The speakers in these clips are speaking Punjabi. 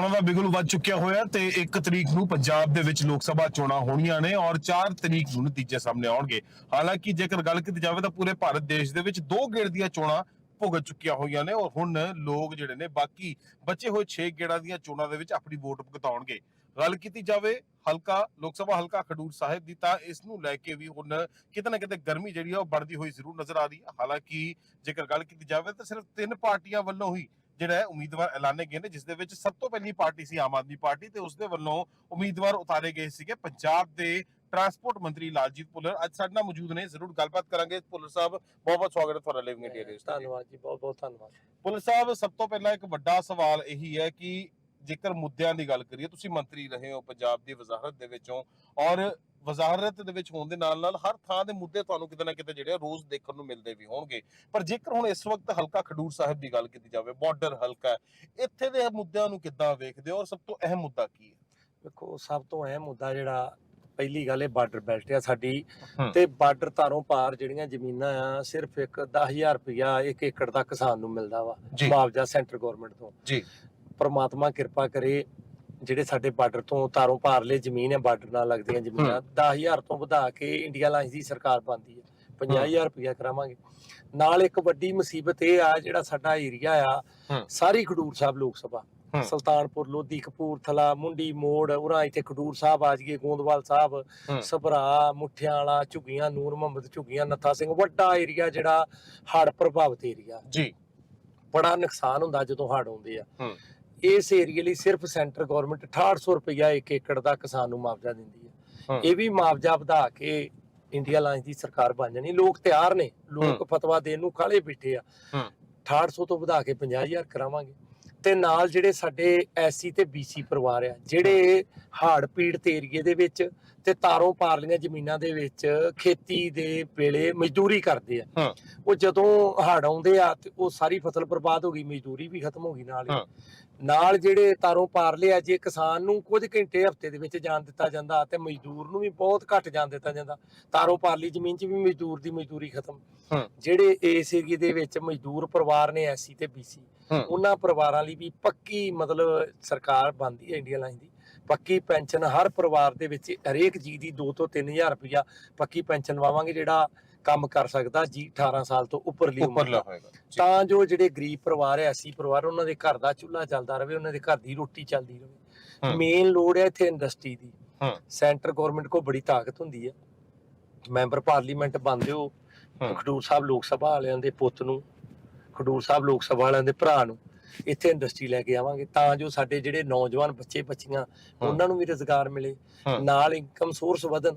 ਚੋਣਾਂ ਦਾ ਬਿਗਲ ਵੱਜ ਚੁੱਕਿਆ ਹੋਇਆ ਤੇ 1 ਤਰੀਕ ਨੂੰ ਪੰਜਾਬ ਦੇ ਵਿੱਚ ਲੋਕ ਸਭਾ ਚੋਣਾਂ ਹੋਣੀਆਂ ਨੇ ਔਰ 4 ਤਰੀਕ ਨੂੰ ਨਤੀਜੇ ਸਾਹਮਣੇ ਆਉਣਗੇ। ਹਾਲਾਂਕਿ ਜੇਕਰ ਗੱਲ ਕੀਤੀ ਜਾਵੇ ਤਾਂ ਪੂਰੇ ਭਾਰਤ ਦੇਸ਼ ਦੇ ਵਿੱਚ ਦੋ ਗੇੜ ਦੀਆਂ ਚੋਣਾਂ ਭੁਗਤ ਚੁੱਕੀਆਂ ਹੋਈਆਂ ਨੇ ਔਰ ਹੁਣ ਲੋਕ ਜਿਹੜੇ ਨੇ ਬਾਕੀ ਬਚੇ ਹੋਏ 6 ਗੇੜਾਂ ਦੀਆਂ ਚੋਣਾਂ ਦੇ ਵਿੱਚ ਆਪਣੀ ਵੋਟ ਭੁਗਤਾਉਣਗੇ। ਗੱਲ ਕੀਤੀ ਜਾਵੇ ਹਲਕਾ ਲੋਕ ਸਭਾ ਹਲਕਾ ਖਡੂਰ ਸਾਹਿਬ ਦੀ ਤਾਂ ਇਸ ਨੂੰ ਲੈ ਕੇ ਵੀ ਹੁਣ ਕਿਤੇ ਨਾ ਕਿਤੇ ਗਰਮੀ ਜਿਹੜੀ ਆ ਉਹ बढ़ਦੀ ਹੋਈ ਜ਼ਰੂਰ ਨਜ਼ਰ ਆ ਰਹੀ ਹੈ ਹਾਲਾਂਕਿ ਜੇਕਰ ਗੱਲ ਕੀਤੀ ਜਾਵੇ ਤਾਂ ਸਿਰਫ ਤਿੰਨ ਪਾਰਟੀਆਂ ਵੱਲੋਂ ਹੀ ਜਿਹੜਾ ਉਮੀਦਵਾਰ ਐਲਾਨੇ ਗਏ ਨੇ ਜਿਸ ਦੇ ਵਿੱਚ ਸਭ ਤੋਂ ਪਹਿਲੀ ਪਾਰਟੀ ਸੀ ਆਮ ਆਦਮੀ ਪਾਰਟੀ ਤੇ ਉਸ ਦੇ ਵੱਲੋਂ ਉਮੀਦਵਾਰ ਉਤਾਰੇ ਗਏ ਸੀਗੇ ਪੰਜਾਬ ਦੇ ਟਰਾਂਸਪੋਰਟ ਮੰਤਰੀ ਲਾਲਜੀਤ ਭੁੱਲਰ। ਅੱਜ ਸਾਡੇ ਨਾਲ ਮੌਜੂਦ ਨੇ ਜ਼ਰੂਰ ਗੱਲਬਾਤ ਕਰਾਂਗੇ। ਭੁੱਲਰ ਸਾਹਿਬ ਬਹੁਤ ਬਹੁਤ ਸਵਾਗਤ ਹੈ ਤੁਹਾਡਾ ਲਿਵਿੰਗ ਇੰਡੀਆ ਦੇ ਧੰਨਵਾਦ ਜੀ ਬਹੁਤ ਬਹੁਤ ਧੰਨਵਾਦ। ਭੁੱਲਰ ਸਾਹਿਬ ਸਭ ਤੋਂ ਪਹਿਲਾਂ ਇੱਕ ਵੱਡਾ ਸਵਾਲ ਇਹੀ ਹੈ ਕਿ ਜੇਕਰ ਮੁੱਦਿਆਂ ਦੀ ਗੱਲ ਕਰੀਏ ਤੁਸੀਂ ਮੰਤਰੀ ਰਹੇ ਹੋ ਪੰਜਾਬ ਦੀ ਵਜ਼ਾਰਤ ਦੇ ਵਿੱਚੋਂ ਔਰ ਵਜ਼ਾਰਤ ਦੇ ਵਿੱਚ ਹੋਣ ਦੇ ਨਾਲ ਨਾਲ ਹਰ ਥਾਂ ਦੇ ਮੁੱਦੇ ਤੁਹਾਨੂੰ ਕਿਤੇ ਨਾ ਕਿਤੇ ਜਿਹੜੇ ਰੋਜ਼ ਦੇਖਣ ਨੂੰ ਮਿਲਦੇ ਵੀ ਹੋਣਗੇ ਪਰ ਜੇਕਰ ਹੁਣ ਇਸ ਵਕਤ ਹਲਕਾ ਖਡੂਰ ਸਾਹਿਬ ਦੀ ਗੱਲ ਕੀਤੀ ਜਾਵੇ ਬਾਰਡਰ ਹਲਕਾ ਇੱਥੇ ਦੇ ਮੁੱਦਿਆਂ ਨੂੰ ਕਿੱਦਾਂ ਵੇਖਦੇ ਹੋ ਔਰ ਸਭ ਤੋਂ ਅਹਿਮ ਮੁੱਦਾ ਕੀ ਹੈ ਵੇਖੋ ਸਭ ਤੋਂ ਅਹਿਮ ਮੁੱਦਾ ਜਿਹੜਾ ਪਹਿਲੀ ਗੱਲ ਇਹ ਬਾਰਡਰ ਬੈਲਟ ਆ ਸਾਡੀ। ਤੇ ਬਾਰਡਰ ਤਾਰੋਂ ਪਾਰ ਜਿਹੜੀਆਂ ਜ਼ਮੀਨਾਂ ਆ ਸਿਰਫ ਇੱਕ 10000 ਰੁਪਇਆ ਇੱਕ ਏਕੜ ਦਾ ਕਿਸਾਨ ਨੂੰ ਮਿਲਦਾ ਵਾ। ਮੁਆਵਜ਼ਾ ਸੈਂਟਰ ਗਵਰਨਮੈਂਟ ਤੋਂ ਜੀ। ਪਰਮਾਤਮਾ ਕਿਰਪਾ ਕਰੇ ਜਿਹੜੇ ਸਾਡੇ ਬਾਰਡਰ ਤੋਂ ਤਾਰੋਂ ਪਾਰਲੇ ਜ਼ਮੀਨ ਹੈ ਬਾਰਡਰ ਨਾਲ ਲੱਗਦੀਆਂ ਜ਼ਮੀਨਾਂ 10000 ਤੋਂ ਵਧਾ ਕੇ ਇੰਡੀਆ ਲਾਈਨਸ ਦੀ ਸਰਕਾਰ ਪਾਉਂਦੀ ਹੈ 50000 ਰੁਪਇਆ ਕਰਾਵਾਂਗੇ ਨਾਲ ਇੱਕ ਵੱਡੀ ਮੁਸੀਬਤ ਇਹ ਆ ਜਿਹੜਾ ਸਾਡਾ ਏਰੀਆ ਆ। ਸਾਰੀ ਖਡੂਰ ਸਾਹਿਬ ਲੋਕ ਸਭਾ। ਸੁਲਤਾਨਪੁਰ ਲੋਧੀ ਕਪੂਰਥਲਾ ਮੁੰਡੀ ਮੋੜ ਉਰਾਂ ਇੱਥੇ ਖਡੂਰ ਸਾਹਿਬ ਆ ਜੀਏ ਗੋਂਦਵਾਲ ਸਾਹਿਬ। ਸਭਰਾ ਮੁੱਠਿਆਂ ਵਾਲਾ ਝੁੱਗੀਆਂ ਨੂਰ ਮੁਹੰਮਦ ਝੁੱਗੀਆਂ ਨੱਥਾ ਸਿੰਘ ਵੱਡਾ ਏਰੀਆ ਜਿਹੜਾ ਹੜ੍ਹ ਪ੍ਰਭਾਵਿਤ ਏਰੀਆ ਜੀ ਬੜਾ ਨੁਕਸਾਨ ਹੁੰਦਾ ਜਦੋਂ ਹੜ੍ਹ ਆਉਂਦੇ ਆ। ਇਸ ਏਰੀਏ ਲਈ ਸਿਰਫ ਸੈਂਟਰ ਗਵਰਨਮੈਂਟ 6800 ਰੁਪਇਆ ਇੱਕ ਏਕੜ ਦਾ ਕਿਸਾਨ ਨੂੰ ਮੁਆਵਜ਼ਾ ਦਿੰਦੀ ਹੈ। ਇਹ ਵੀ ਮੁਆਵਜ਼ਾ ਵਧਾ ਕੇ ਇੰਡੀਆ ਲਾਈਨਸ ਦੀ ਸਰਕਾਰ ਬਣ ਜਾਣੀ। ਲੋਕ ਤਿਆਰ ਨੇ। ਲੋਕ ਫਤਵਾ ਦੇਣ ਨੂੰ ਕਾਲੇ ਬੈਠੇ ਆ। ਹੂੰ। 6800 ਤੋਂ ਵਧਾ ਕੇ 50000 ਕਰਾਵਾਂਗੇ। ਤੇ ਨਾਲ ਜਿਹੜੇ ਸਾਡੇ ਐਸਸੀ ਤੇ ਬੀਸੀ ਪਰਿਵਾਰ ਆ ਜਿਹੜੇ ਹਾੜ ਪੀੜਤ ਏਰੀਏ ਦੇ ਵਿੱਚ ਤੇ ਤਾਰੋਂ ਪਾਰਲੀਆਂ ਜ਼ਮੀਨਾਂ ਦੇ ਵਿੱਚ ਖੇਤੀ ਦੇ ਵੇਲੇ ਮਜ਼ਦੂਰੀ ਕਰਦੇ ਆ। ਉਹ ਜਦੋਂ ਹੜ ਆਉਂਦੇ ਆ ਤੇ ਉਹ ਸਾਰੀ ਫਸਲ ਬਰਬਾਦ ਹੋ ਗਈ ਮਜ਼ਦੂਰੀ ਵੀ ਖਤਮ ਹੋ ਗਈ ਨਾਲ ਨਾਲ ਜਿਹੜੇ ਤਾਰੋਂ ਪਾਰਲੇ ਆ ਜੇ ਕਿਸਾਨ ਨੂੰ ਕੁਝ ਘੰਟੇ ਹਫ਼ਤੇ ਦੇ ਵਿੱਚ ਜਾਣ ਦਿੱਤਾ ਜਾਂਦਾ ਤੇ ਮਜ਼ਦੂਰ ਨੂੰ ਵੀ ਬਹੁਤ ਘੱਟ ਜਾਣ ਦਿੱਤਾ ਜਾਂਦਾ ਤਾਰੋਂ ਪਾਰਲੀ ਜ਼ਮੀਨ 'ਚ ਵੀ ਮਜ਼ਦੂਰ ਦੀ ਮਜ਼ਦੂਰੀ ਖਤਮ। ਜਿਹੜੇ ਇਸ ਏਰੀਏ ਦੇ ਵਿੱਚ ਮਜ਼ਦੂਰ ਪਰਿਵਾਰ ਨੇ ਐਸੀ ਤੇ ਬੀਸੀ। ਉਹਨਾਂ ਪਰਿਵਾਰਾਂ ਲਈ ਵੀ ਪੱਕੀ ਮਤਲਬ ਸਰਕਾਰ ਬੰਦੀ ਹੈ ਇੰਡੀਆ ਲਾਈਨ ਦੀ ਪੱਕੀ ਪੈਨਸ਼ਨ ਹਰ ਪਰਿਵਾਰ ਦੇ ਵਿੱਚ ਹਰੇਕ ਜੀ ਦੀ 2 ਤੋਂ 3000 ਰੁਪਇਆ ਪੱਕੀ ਪੈਨਸ਼ਨ ਲਵਾਵਾਂਗੇ ਜਿਹੜਾ ਕੰਮ ਕਰ ਸਕਦਾ ਜੀ 18 ਸਾਲ ਤੋਂ ਉੱਪਰਲੀ ਉਮਰ ਉੱਪਰਲਾ ਦਾ ਹੋਏਗਾ ਜੀ। ਤਾਂ ਜੋ ਜਿਹੜੇ ਗਰੀਬ ਪਰਿਵਾਰ ਹੈ ਐਸੀ ਪਰਿਵਾਰ ਉਹਨਾਂ ਦੇ ਘਰ ਦਾ ਚੁੱਲ੍ਹਾ ਚੱਲਦਾ ਰਹੇ ਉਹਨਾਂ ਦੇ ਘਰ ਦੀ ਰੋਟੀ ਚੱਲਦੀ ਰਹੇ। ਮੇਨ ਲੋੜ ਹੈ ਇੱਥੇ ਇੰਡਸਟਰੀ ਦੀ ਹਾਂ। ਸੈਂਟਰ ਗਵਰਨਮੈਂਟ ਕੋ ਬੜੀ ਤਾਕਤ ਹੁੰਦੀ ਹੈ ਮੈਂਬਰ ਪਾਰਲੀਮੈਂਟ ਬਣਦੇ ਹੋ ਹਾਂ। ਖਡੂਰ ਸਾਹਿਬ ਲੋਕ ਸਭਾ ਵਾਲਿਆਂ ਦੇ ਪੁੱਤ ਨੂੰ ਖਡੂਰ ਸਾਹਿਬ ਲੋਕ ਸਭਾ ਵਾਲਿਆਂ ਦੇ ਭਰਾ ਨੂੰ ਇੱਥੇ ਇੰਡਸਟਰੀ ਲੈ ਕੇ ਆਵਾਂਗੇ ਤਾਂ ਜੋ ਸਾਡੇ ਜਿਹੜੇ ਨੌਜਵਾਨ ਬੱਚੇ ਬੱਚੀਆਂ ਉਹਨਾਂ ਨੂੰ ਵੀ ਰੋਜ਼ਗਾਰ ਮਿਲੇ ਹਾਂ। ਨਾਲ ਇਨਕਮ ਸੋਰਸ ਵਧਣ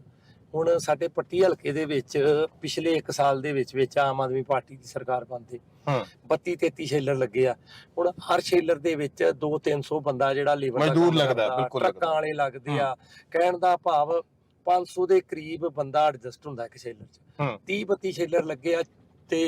ਹੁਣ ਸਾਡੇ ਪੱਟੀ ਹਲਕੇ ਦੇ ਵਿੱਚ ਪਿਛਲੇ 1 ਸਾਲ ਦੇ ਵਿੱਚ ਵਿੱਚ ਆਮ ਆਦਮੀ ਪਾਰਟੀ ਦੀ ਸਰਕਾਰ ਬਣਦੇ ਹਾਂ। 32 33 ਸ਼ੈਲਰ ਲੱਗੇ ਆ ਹੁਣ ਹਰ ਸ਼ੈਲਰ ਦੇ ਵਿੱਚ 2 300 ਬੰਦਾ ਜਿਹੜਾ ਲੇਬਰ ਮਜ਼ਦੂਰ ਲੱਗਦਾ ਬਿਲਕੁਲ ਟਰੱਕਾਂ। ਵਾਲੇ ਲੱਗਦੇ ਆ ਕਹਿਣ ਦਾ ਭਾਵ 500 ਦੇ ਕਰੀਬ ਬੰਦਾ ਐਡਜਸਟ ਹੁੰਦਾ ਇੱਕ ਸ਼ੈਲਰ 'ਚ ਹਾਂ। 30 32 ਸ਼ੈਲਰ ਲੱਗੇ ਆ ਤੇ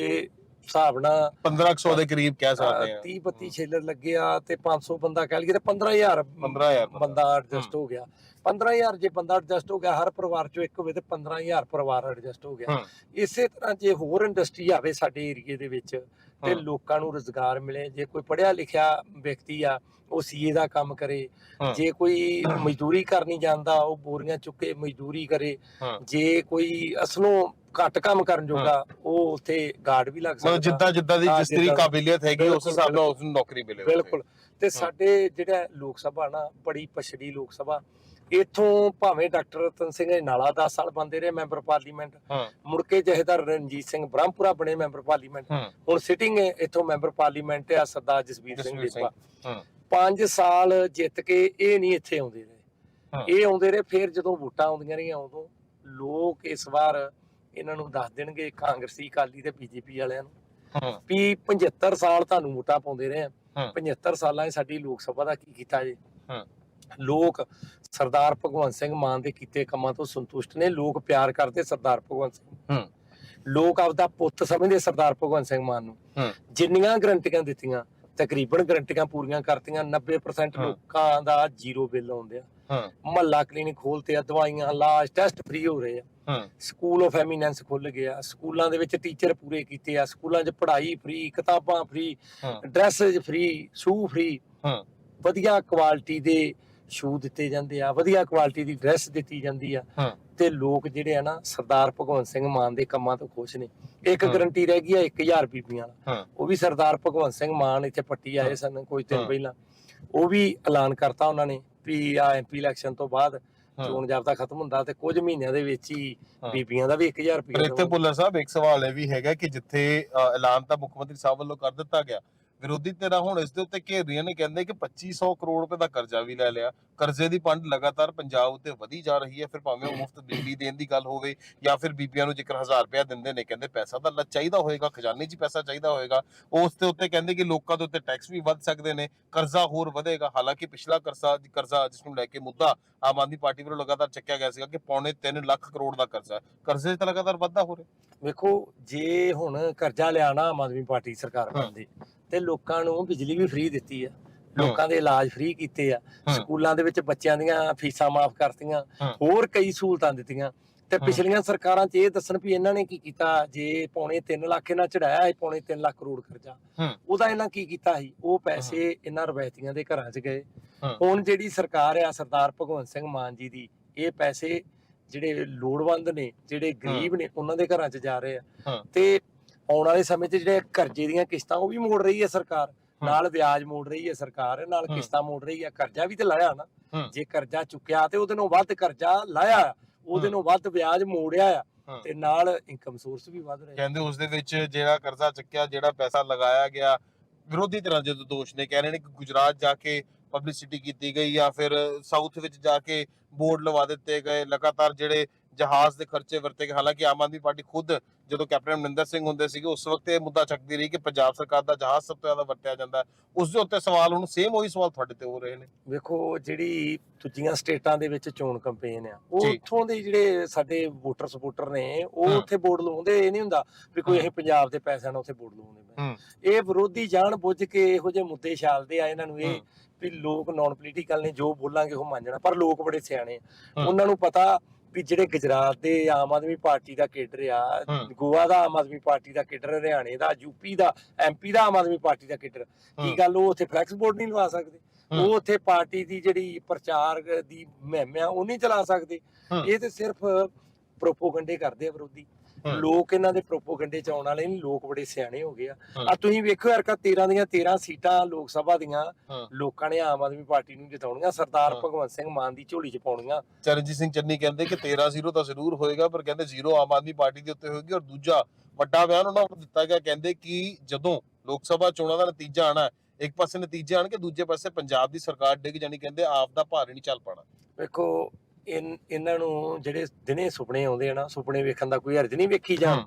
ਹਿਸਾਬ ਨਾਲ 1500 ਦੇ ਕਰੀਬ ਕਹਿ ਸਕਦੇ ਆ 30 32 ਸ਼ੈਲਰ ਲੱਗੇ ਆ ਤੇ 500 ਬੰਦਾ ਕਹਿ ਲਈਏ ਤੇ 15000 15000 ਬੰਦਾ। ਐਡਜਸਟ ਹੋ ਗਿਆ 15000 ਜੇ ਬੰਦਾ ਐਡਜਸਟ ਹੋ ਗਿਆ ਹਰ ਪਰਿਵਾਰ ਚੋਂ ਇੱਕ ਹੋਵੇ ਤੇ 15000 ਪਰਿਵਾਰ ਐਡਜਸਟ ਹੋ ਗਿਆ। ਇਸੇ ਤਰ੍ਹਾਂ ਜੇ ਹੋਰ ਇੰਡਸਟਰੀ ਆਵੇ ਸਾਡੇ ਏਰੀਏ ਦੇ ਵਿੱਚ ਤੇ। ਲੋਕਾਂ ਨੂੰ ਰੋਜ਼ਗਾਰ ਮਿਲੇ ਜੇ ਕੋਈ ਪੜ੍ਹਿਆ ਲਿਖਿਆ ਵਿਅਕਤੀ ਆ ਉਹ ਸੀਏ ਦਾ ਕੰਮ ਕਰੇ। ਜੇ ਕੋਈ ਮਜ਼ਦੂਰੀ ਕਰਨੀ ਜਾਂਦਾ ਉਹ ਬੋਰੀਆਂ ਚੁੱਕੇ ਮਜ਼ਦੂਰੀ ਕਰੇ। ਜੇ ਕੋਈ ਅਸਲੋਂ ਘੱਟ ਕੰਮ ਕਰਨ ਜੋਗਾ ਉਹ ਉੱਥੇ ਗਾਰਡ ਵੀ ਲੱਗ ਮਤਲਬ ਸਕਦਾ। ਜਿੱਦਾਂ ਜਿੱਦਾਂ ਦੀ ਹਾਂ, ਜਿਸ ਤਰੀ ਜਿੱਦਾਂ- ਕਾਬਲੀਅਤ ਹੈਗੀ ਉਸ ਬਿਲਕੁਲ, ਹਿਸਾਬ ਨਾਲ ਉਸ ਨੂੰ ਨੌਕਰੀ ਮਿਲੇ ਉੱਥੇ। ਬਿਲਕੁਲ। ਤੇ ਸਾਡੇ ਜਿਹੜਾ ਲੋਕ ਸਭਾ ਨਾ ਬੜੀ ਪਛੜੀ ਲੋਕ ਸਭਾ ਇਥੋਂ ਭਾਵੇਂ ਡਾਕਟਰ ਰਤਨ ਸਿੰਘ ਨਾਲਾ 10 ਸਾਲ ਬੰਦੇ ਰਹੇ ਮੈਂਬਰ ਪਾਰਲੀਮੈਂਟ ਹਾਂ। ਮੁੜ ਕੇ ਜਹੇਦਾਰ ਰਣਜੀਤ ਸਿੰਘ ਬ੍ਰਹਮਪੁਰਾ ਬਣੇ ਮੈਂਬਰ ਪਾਰਲੀਮੈਂਟ ਹਾਂ। ਹੁਣ ਸਿਟਿੰਗ ਇਥੋਂ ਮੈਂਬਰ ਪਾਰਲੀਮੈਂਟ ਆ ਸਰਦਾਰ ਜਸਵੀਰ ਸਿੰਘ ਜਸਵੀਰ ਸਿੰਘ, ਹਾਂ। 5 ਸਾਲ ਜਿੱਤ ਕੇ ਇਹ ਨਹੀਂ ਇੱਥੇ ਆਉਂਦੇ ਹਾਂ। ਰਹੇ ਇਹ ਆਉਂਦੇ ਰਹੇ ਫਿਰ ਜਦੋਂ ਵੋਟਾਂ ਆਉਂਦੀਆਂ ਰਹੀਆਂ ਉਦੋਂ ਲੋਕ ਇਸ ਵਾਰ ਇਹਨਾਂ ਨੂੰ ਦੱਸ ਦੇਣਗੇ ਕਾਂਗਰਸੀ ਅਕਾਲੀ ਤੇ ਬੀਜੇਪੀ ਵਾਲਿਆਂ ਨੂੰ ਵੀ 75 ਸਾਲ ਤੁਹਾਨੂੰ ਵੋਟਾਂ ਪਾਉਂਦੇ ਰਹੇ ਆ ਹਾਂ। 75 ਸਾਲਾਂ 'ਚ ਸਾਡੀ ਲੋਕ ਸਭਾ ਦਾ ਕੀ ਕੀਤਾ ਜੇ। ਲੋਕ ਸਰਦਾਰ ਭਗਵੰਤ ਸਿੰਘ ਮਾਨ ਦੇ ਕੀਤੇ ਕੰਮਾਂ ਤੋਂ ਸੰਤੁਸ਼ਟ ਨੇ ਲੋਕ ਪਿਆਰ ਕਰਦੇ ਸਰਦਾਰ ਭਗਵੰਤ ਸਿੰਘ ਹਾਂ। ਲੋਕ ਆਪਦਾ ਪੁੱਤ ਸਮਝਦੇ ਸਰਦਾਰ ਭਗਵੰਤ ਸਿੰਘ ਮਾਨ ਨੂੰ। ਜਿੰਨੀਆਂ ਗਰੰਟੀਆਂ ਦਿੱਤੀਆਂ ਤਕਰੀਬਨ ਗਰੰਟੀਆਂ ਪੂਰੀਆਂ ਕਰਤੀਆਂ 90% ਹਾਂ। ਲੋਕਾਂ ਦਾ ਜ਼ੀਰੋ ਬਿੱਲ ਆਉਂਦੇ ਆ ਮਹੱਲਾ ਕਲੀਨਿਕ ਖੋਲਤੇ ਆ ਦਵਾਈਆਂ ਇਲਾਜ ਟੈਸਟ ਫ੍ਰੀ ਹੋ ਰਹੇ ਆ। ਸਕੂਲ ਆਫ ਐਮੀਨੈਂਸ ਖੁੱਲ ਗਿਆ। ਸਕੂਲਾਂ ਦੇ ਵਿੱਚ ਟੀਚਰ ਪੂਰੇ ਕੀਤੇ ਆ। ਸਕੂਲਾਂ 'ਚ ਪੜ੍ਹਾਈ ਫ੍ਰੀ ਕਿਤਾਬਾਂ free dresses free shoe free ਵਧੀਆ ਕੁਆਲਿਟੀ ਦੇ ਸ਼ੂ ਦਿੱਤੇ ਜਾਂਦੇ ਆ। ਵਧੀਆ ਕੁਆਲਿਟੀ ਦੀ ਡਰੈਸ ਦਿੱਤੀ ਜਾਂਦੀ ਆ। ਤੇ ਲੋਕ ਜਿਹੜੇ ਆ ਨਾ ਸਰਦਾਰ ਭਗਵੰਤ ਸਿੰਘ ਮਾਨ ਦੇ ਕੰਮਾਂ ਤੋਂ ਖੁਸ਼ ਨੇ। ਇੱਕ। ਗਰੰਟੀ ਰਹਿ ਗਈ ਆ 1000 ਬੀਬੀਆਂ ਵਾਲਾ। ਉਹ ਵੀ ਸਰਦਾਰ ਭਗਵੰਤ ਸਿੰਘ ਮਾਨ ਇੱਥੇ ਪੱਟੀ ਆਏ। ਸਨ ਕੁਝ ਦਿਨ। ਪਹਿਲਾਂ। ਉਹ ਵੀ ਐਲਾਨ ਕਰਤਾ ਉਹਨਾਂ ਨੇ। ਵੀ ਆ ਐਮਪੀ ਇਲੈਕਸ਼ਨ ਤੋਂ ਬਾਅਦ। ਚੋਣ ਜਾਬਤਾ ਖਤਮ ਹੁੰਦਾ ਤੇ ਕੁਝ ਮਹੀਨਿਆਂ ਦੇ ਵਿੱਚ ਹੀ। ਬੀਬੀਆਂ ਦਾ ਵੀ 1000 ਪਰ ਰੁਪਏ ਇੱਥੇ ਭੁੱਲਰ ਸਾਹਿਬ ਇੱਕ ਸਵਾਲ ਇਹ ਵੀ ਹੈਗਾ ਕਿ ਜਿੱਥੇ ਐਲਾਨ ਤਾਂ ਮੁੱਖ ਮੰਤਰੀ ਸਾਹਿਬ ਵੱਲੋਂ ਕਰ ਦਿੱਤਾ ਗਿਆ ਵਿਰੋਧੀ ਧਿਰਾਂ ਹੁਣ ਇਸ ਦੇ ਉੱਤੇ ਘੇਰ ਰਹੀਆਂ ਨੇ ਕਹਿੰਦੇ ਕਿ 2500 ਕਰੋੜ ਰੁਪਏ ਦਾ ਕਰਜ਼ਾ ਵੀ ਲੈ ਲਿਆ। ਕਰਜ਼ੇ ਦੀ ਪੰਡ ਲਗਾਤਾਰ ਪੰਜਾਬ ਉੱਤੇ ਵਧੀ ਜਾ ਰਹੀ ਹੈ। ਫਿਰ ਭਾਵੇਂ ਉਹ ਮੁਫਤ ਬਿਜਲੀ ਦੇਣ ਦੀ ਗੱਲ ਹੋਵੇ ਜਾਂ ਫਿਰ ਬੀਬੀਆਂ ਨੂੰ ਜੇਕਰ 1000 ਰੁਪਏ ਦਿੰਦੇ ਨੇ ਕਹਿੰਦੇ ਪੈਸਾ ਤਾਂ ਚਾਹੀਦਾ ਹੋਏਗਾ ਖਜ਼ਾਨੇ 'ਚ ਪੈਸਾ ਚਾਹੀਦਾ ਹੋਏਗਾ। ਉਸ ਦੇ ਉੱਤੇ ਕਹਿੰਦੇ ਕਿ ਲੋਕਾਂ ਦੇ ਉੱਤੇ ਟੈਕਸ ਵੀ ਵੱਧ ਸਕਦੇ ਨੇ ਕਰਜ਼ਾ ਹੋਰ ਵਧੇਗਾ। ਹਾਲਾਂਕਿ ਪਿਛਲਾ ਕਰਜ਼ਾ ਕਰਜ਼ਾ ਜਿਸ ਨੂੰ ਲੈ ਕੇ ਮੁੱਦਾ ਆਮ ਆਦਮੀ ਪਾਰਟੀ ਵੱਲੋਂ ਲਗਾਤਾਰ ਚੱਕਿਆ ਗਿਆ ਸੀਗਾ ਕਿ ਪੌਣੇ 3 ਲੱਖ ਕਰੋੜ ਦਾ ਕਰਜ਼ਾ। ਕਰਜ਼ੇ ਤਾਂ ਲਗਾਤਾਰ ਵੱਧਦਾ ਹੋ ਰਿਹਾ। ਵੇਖੋ ਜੇ ਹੁਣ ਕਰਜ਼ਾ ਲਿਆ ਨਾ ਆਮ ਆਦਮੀ ਪਾਰਟੀ ਸਰਕਾਰ ਹਾਂ। ਤੇ ਲੋਕਾਂ ਨੂੰ ਬਿਜਲੀ ਵੀ ਫ੍ਰੀ ਦਿੱਤੀ ਆ ਲੋਕਾਂ ਦੇ ਇਲਾਜ ਫ੍ਰੀ ਕੀਤੇ ਆ। ਸਕੂਲਾਂ ਦੇ ਵਿੱਚ ਬੱਚਿਆਂ ਦੀਆਂ ਫੀਸਾਂ ਮਾਫ ਕਰਤੀਆਂ। ਹੋਰ ਕਈ ਸਹੂਲਤਾਂ ਦਿੱਤੀਆਂ ਤੇ। ਪਿਛਲੀਆਂ ਸਰਕਾਰਾਂ 'ਚ ਇਹ ਦੱਸਣ ਵੀ ਇਹਨਾਂ ਨੇ ਕੀ ਕੀਤਾ ਜੇ ਪੌਣੇ 3 ਲੱਖ ਇਹਨਾਂ ਚੜਾਇਆ ਹੈ ਪੌਣੇ 3 ਲੱਖ ਕਰੋੜ ਕਰਜ਼ਾ। ਉਹਦਾ ਇਹਨਾਂ ਕੀ ਕੀਤਾ ਸੀ ਉਹ ਪੈਸੇ ਇਹਨਾਂ ਰਵਾਇਤੀਆਂ ਦੇ ਘਰਾਂ 'ਚ ਗਏ। ਹੁਣ ਜਿਹੜੀ ਸਰਕਾਰ ਆ ਸਰਦਾਰ ਭਗਵੰਤ ਸਿੰਘ ਮਾਨ ਜੀ ਦੀ ਇਹ ਪੈਸੇ ਜਿਹੜੇ ਲੋੜਵੰਦ ਨੇ ਜਿਹੜੇ ਗਰੀਬ ਨੇ ਉਹਨਾਂ ਦੇ ਘਰਾਂ 'ਚ ਜਾ ਰਹੇ ਆ। ਤੇ ਆਉਣ ਵਾਲੇ ਸਮੇਂ 'ਚ ਜਿਹੜੇ ਕਰਜ਼ੇ ਦੀਆਂ ਕਿਸ਼ਤਾਂ ਉਹ ਵੀ ਮੋੜ ਰਹੀ ਹੈ ਸਰਕਾਰ। ਨਾਲ ਵਿਆਜ ਮੋੜ ਰਹੀ ਹੈ ਸਰਕਾਰ ਨਾਲ। ਕਿਸ਼ਤਾਂ ਮੋੜ ਰਹੀ ਹੈ ਕਰਜ਼ਾ ਵੀ ਤੇ ਲਾਇਆ ਨਾ। ਜੇ ਕਰਜ਼ਾ ਚੁੱਕਿਆ ਤੇ ਉਹਦੇ ਨਾਲੋਂ ਵੱਧ ਕਰਜ਼ਾ ਲਾਇਆ ਉਹਦੇ। ਨਾਲੋਂ ਵੱਧ ਵਿਆਜ ਮੋੜਿਆ ਆ। ਤੇ ਨਾਲ ਇਨਕਮ ਸੋਰਸ ਵੀ ਵੱਧ ਰਿਹਾ ਕਹਿੰਦੇ ਉਸ ਦੇ ਵਿੱਚ ਜਿਹੜਾ ਕਰਜ਼ਾ ਚੱਕਿਆ ਜਿਹੜਾ ਪੈਸਾ ਲਗਾਇਆ ਗਿਆ ਵਿਰੋਧੀ ਧਿਰਾਂ ਦੇ ਦੋਸ਼ ਨੇ ਕਹਿ ਰਹੇ ਨੇ ਕਿ ਗੁਜਰਾਤ ਜਾ ਕੇ ਪਬਲਿਸਿਟੀ ਕੀਤੀ ਗਈ ਜਾਂ ਫਿਰ ਸਾਊਥ ਵਿੱਚ ਜਾ ਕੇ ਬੋਰਡ ਲਵਾ ਦਿੱਤੇ ਗਏ ਲਗਾਤਾਰ ਜਿਹੜੇ ਜਹਾਜ਼ ਦੇ ਖਰਚੇ ਵਰਤੇ ਗਏ ਹਾਲਾਂਕਿ ਆਮ ਆਦਮੀ ਪਾਰਟੀ ਖੁਦ ਜਦੋਂ ਕੈਪਟਨ ਅਮਰਿੰਦਰ ਸਿੰਘ ਹੁੰਦੇ ਸੀਗੇ ਉਸ ਵਕਤ ਇਹ ਮੁੱਦਾ ਚੱਕਦੀ ਰਹੀ ਕਿ ਪੰਜਾਬ ਸਰਕਾਰ ਦਾ ਜਹਾਜ਼ ਸਭ ਤੋਂ ਜ਼ਿਆਦਾ ਵਰਤਿਆ ਜਾਂਦਾ ਉਸ ਦੇ ਉੱਤੇ ਸਵਾਲ ਹੁਣ ਸੇਮ ਉਹੀ ਸਵਾਲ ਤੁਹਾਡੇ ਤੇ ਹੋ ਰਹੇ ਨੇ ਵੇਖੋ ਜਿਹੜੀ ਦੂਜੀਆਂ ਸਟੇਟਾਂ ਦੇ ਵਿੱਚ ਚੋਣ ਕੈਂਪੇਨ ਆ ਉਹ। ਉੱਥੋਂ ਦੇ ਜਿਹੜੇ ਸਾਡੇ ਵੋਟਰ ਸਪੋਰਟਰ ਨੇ ਉਹ। ਉੱਥੇ ਵੋਟ ਲਵਾਉਂਦੇ ਇਹ ਨਹੀਂ ਹੁੰਦਾ ਵੀ ਕੋਈ। ਇਹ ਪੰਜਾਬ ਦੇ ਪੈਸਿਆਂ ਨਾਲ ਉੱਥੇ ਵੋਟ ਹੂੰ। ਇਹ ਵਿਰੋਧੀ ਜਾਣ ਬੁੱਝ ਕੇ ਇਹੋ ਜਿਹੇ ਮੁੱਦੇ ਛਾਲਦੇ ਆ ਇਹਨਾਂ ਨੂੰ ਇਹ। ਵੀ ਲੋਕ ਨਾਨ ਪੋਲੀਟੀਕਲ ਨੇ ਜੋ ਬੋਲਾਂਗੇ ਉਹ ਮੰਨ ਜਾਣਾ ਪਰ ਲੋਕ ਬੜੇ ਸਿਆਣੇ ਆ। ਉਹਨਾਂ ਨੂੰ ਪਤਾ ਵੀ ਜਿਹੜੇ ਗੁਜਰਾਤ ਦੇ ਆਮ ਆਦਮੀ ਪਾਰਟੀ ਦਾ ਕੇਡਰ ਆ। ਗੋਆ ਦਾ ਆਮ ਆਦਮੀ ਪਾਰਟੀ ਦਾ ਕੇਡਰ ਹਰਿਆਣੇ ਦਾ ਯੂਪੀ ਦਾ ਐਮਪੀ ਦਾ ਆਮ ਆਦਮੀ ਪਾਰਟੀ ਦਾ ਕੇਡਰ। ਕੀ ਗੱਲ ਉਹ ਉੱਥੇ ਫਲੈਕਸ ਬੋਰਡ ਨਹੀਂ ਲਵਾ ਸਕਦੇ। ਉਹ ਉੱਥੇ ਪਾਰਟੀ ਦੀ ਜਿਹੜੀ ਪ੍ਰਚਾਰ ਦੀ ਮੁਹਿੰਮ ਉਹ ਨਹੀਂ ਚਲਾ ਸਕਦੇ। ਇਹ ਤੇ ਸਿਰਫ ਪ੍ਰੋਪੋਗੰਡੇ ਕਰਦੇ ਆ ਵਿਰੋਧੀ। ਲੋਕ ਇਹਨਾਂ ਦੇ ਪ੍ਰੋਪੋਗੰਡੇ ਚ ਆਉਣ ਵਾਲੇ ਨਹੀਂ ਲੋਕ ਬੜੇ ਸਿਆਣੇ ਹੋ ਗਏ ਆ। ਆ ਤੁਸੀਂ ਵੇਖੋ ਯਾਰ ਕਾ 13 ਦੀਆਂ 13 ਸੀਟਾਂ ਲੋਕ ਸਭਾ ਦੀਆਂ। ਲੋਕਾਂ ਨੇ ਆਮ ਆਦਮੀ ਪਾਰਟੀ ਨੂੰ ਜਿਤਾਉਣੀਆਂ ਸਰਦਾਰ। ਭਗਵੰਤ ਸਿੰਘ ਮਾਨ ਦੀ ਝੋਲੀ ਚ ਪਾਉਣੀਆਂ ਚਰਨਜੀਤ ਸਿੰਘ ਚੰਨੀ ਕਹਿੰਦੇ ਕਿ 13-0 ਤਾਂ ਜ਼ਰੂਰ ਹੋਏਗਾ ਪਰ ਕਹਿੰਦੇ 0 ਆਮ ਆਦਮੀ ਪਾਰਟੀ ਦੇ ਉੱਤੇ ਹੋਏਗੀ ਔਰ ਦੂਜਾ ਵੱਡਾ ਬਿਆਨ ਉਹਨਾਂ ਨੂੰ ਦਿੱਤਾ ਗਿਆ ਕਹਿੰਦੇ ਕਿ ਜਦੋਂ ਲੋਕ ਸਭਾ ਚੋਣਾਂ ਦਾ ਨਤੀਜਾ ਆਣਾ ਇੱਕ ਪਾਸੇ ਨਤੀਜੇ ਆਣਗੇ ਦੂਜੇ ਪਾਸੇ ਪੰਜਾਬ ਦੀ ਸਰਕਾਰ ਡਿੱਗ ਜਾਣੀ ਕਹਿੰਦੇ ਆਪ ਦਾ ਭਾਰ ਨਹੀਂ ਚੱਲ ਪਾਣਾ ਵੇਖੋ ਇਹਨਾਂ ਨੂੰ ਜਿਹੜੇ ਦਿਨੇ ਸੁਪਨੇ ਆਉਂਦੇ ਆ ਨਾ ਸੁਪਨੇ ਵੇਖਣ ਦਾ ਕੋਈ ਹਰਜ ਨਹੀਂ ਵੇਖੀ ਹਾਂ।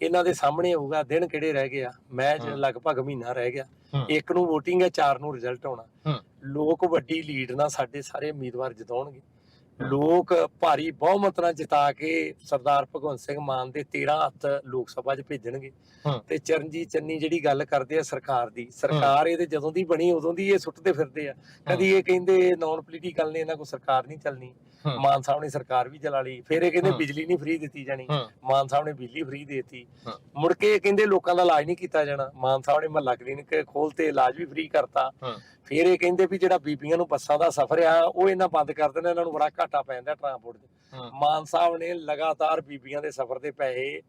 ਇਹਨਾਂ ਦੇ ਸਾਹਮਣੇ ਹੋਊਗਾ ਦਿਨ ਕਿਹੜੇ ਰਹਿ ਗਏ ਆ ਮੈਚ। ਲਗਭਗ ਮਹੀਨਾ ਰਹਿ ਗਿਆ। ਇੱਕ ਨੂੰ VOTING ਹੈ ਚਾਰ ਨੂੰ ਰਿਜ਼ਲਟ ਆਉਣਾ। ਲੋਕ ਵੱਡੀ ਲੀਡ ਨਾਲ ਸਾਡੇ ਸਾਰੇ ਉਮੀਦਵਾਰ ਜਿਤਾਉਣਗੇ ਲੋਕ ਭਾਰੀ ਬਹੁਮਤ ਨਾਲ ਜਿਤਾ ਕੇ ਸਰਦਾਰ ਭਗਵੰਤ ਸਿੰਘ ਮਾਨ ਦੇ 13 ਹੱਥ ਲੋਕ ਸਭਾ 'ਚ ਭੇਜਣਗੇ। ਤੇ ਚਰਨਜੀਤ ਚੰਨੀ ਜਿਹੜੀ ਗੱਲ ਕਰਦੇ ਆ ਸਰਕਾਰ ਦੀ ਸਰਕਾਰ ਇਹਦੇ ਜਦੋਂ ਦੀ ਬਣੀ ਉਦੋਂ ਦੀ ਇਹ ਸੁੱਟਦੇ ਫਿਰਦੇ ਆ ਕਦੀ ਇਹ ਕਹਿੰਦੇ ਨਾਨ ਪੋਲੀਟੀਕਲ ਨੇ ਇਹਨਾਂ ਕੋ ਸਰਕਾਰ ਨਹੀਂ ਚੱਲਣੀ। ਮਾਨ ਸਾਹਿਬ ਨੇ ਸਰਕਾਰ ਵੀ ਚਲਾ ਲਈ ਫਿਰ ਇਹ ਕਹਿੰਦੇ। ਬਿਜਲੀ ਨਹੀਂ ਫ੍ਰੀ ਦਿੱਤੀ ਜਾਣੀ ਮਾਨ ਸਾਹਿਬ ਨੇ ਬਿਜਲੀ ਫ੍ਰੀ ਦੇਤੀ। ਮੁੜ ਕੇ ਇਹ ਕਹਿੰਦੇ ਲੋਕਾਂ ਦਾ ਇਲਾਜ ਨਹੀਂ ਕੀਤਾ ਜਾਣਾ ਮਾਨ ਸਾਹਿਬ ਨੇ ਮਹੱਲਾ ਕਲੀਨਿਕ ਖੋਲਤੇ ਇਲਾਜ ਵੀ ਫ੍ਰੀ ਕਰਤਾ। ਫਿਰ ਇਹ ਕਹਿੰਦੇ ਵੀ ਜਿਹੜਾ ਬੀਬੀਆਂ ਨੂੰ ਬੱਸਾਂ ਦਾ ਸਫ਼ਰ ਆ ਉਹ ਇਹਨਾਂ ਬੰਦ ਕਰ ਦੇਣਾ ਇਹਨਾਂ ਨੂੰ ਬੜਾ ਘਾਟਾ ਪੈ ਜਾਂਦਾ ਟਰਾਂਸਪੋਰਟ ਦੇ। ਮਾਨ ਸਾਹਿਬ ਨੇ ਲਗਾਤਾਰ ਬੀਬੀਆਂ ਦੇ ਸਫ਼ਰ ਦੇ ਪੈਸੇ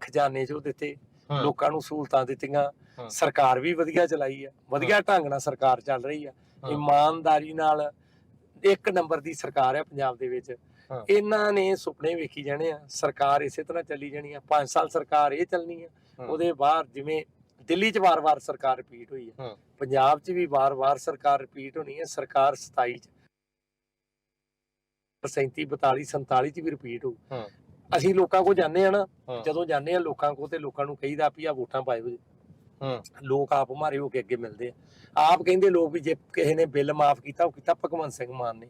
ਖਜ਼ਾਨੇ 'ਚੋਂ ਦਿੱਤੇ। ਲੋਕਾਂ ਨੂੰ ਸਹੂਲਤਾਂ ਦਿੱਤੀਆਂ। ਸਰਕਾਰ ਵੀ ਵਧੀਆ ਚਲਾਈ ਆ ਵਧੀਆ ਢੰਗ ਨਾਲ ਸਰਕਾਰ ਚੱਲ ਰਹੀ ਆ। ਇਮਾਨਦਾਰੀ ਨਾਲ ਇੱਕ ਨੰਬਰ ਦੀ ਸਰਕਾਰ ਆ ਪੰਜਾਬ ਦੇ ਵਿੱਚ ਹਾਂ। ਇਹਨਾਂ ਨੇ ਸੁਪਨੇ ਵੇਖੀ ਜਾਣੇ ਆ ਸਰਕਾਰ ਇਸੇ ਤਰ੍ਹਾਂ ਚੱਲੀ ਜਾਣੀ ਆ 5 ਸਾਲ ਸਰਕਾਰ ਇਹ ਚੱਲਣੀ ਆ ਹਾਂ। ਉਹਦੇ ਬਾਅਦ ਜਿਵੇਂ ਦਿੱਲੀ 'ਚ ਵਾਰ-ਵਾਰ ਸਰਕਾਰ ਰਿਪੀਟ ਹੋਈ ਆ ਹਾਂ। ਪੰਜਾਬ 'ਚ ਵੀ ਵਾਰ-ਵਾਰ ਸਰਕਾਰ ਰਿਪੀਟ ਹੋਣੀ ਆ ਸਰਕਾਰ 27 'ਚ 37 42 47 'ਚ ਵੀ ਰਿਪੀਟ ਹਾਂ। ਅਸੀਂ ਲੋਕਾਂ ਕੋ ਜਾਂਦੇ ਆ ਨਾ ਹਾਂ। ਜਦੋਂ ਜਾਂਦੇ ਆ ਲੋਕਾਂ ਕੋ ਤੇ ਲੋਕਾਂ ਨੂੰ ਕਹੀਦਾ ਵੀ ਆ ਵੋਟਾਂ ਪਾਇਓ ਜੀ ਹਾਂ। ਲੋਕ ਆਪ ਮਾਰੇ ਹੋ ਕੇ ਅੱਗੇ ਮਿਲਦੇ ਆ। ਆਪ ਕਹਿੰਦੇ ਲੋਕ ਵੀ ਜੇ ਕਿਸੇ ਨੇ ਬਿੱਲ ਮਾਫ ਕੀਤਾ ਉਹ ਕੀਤਾ ਭਗਵੰਤ ਸਿੰਘ ਮਾਨ ਨੇ।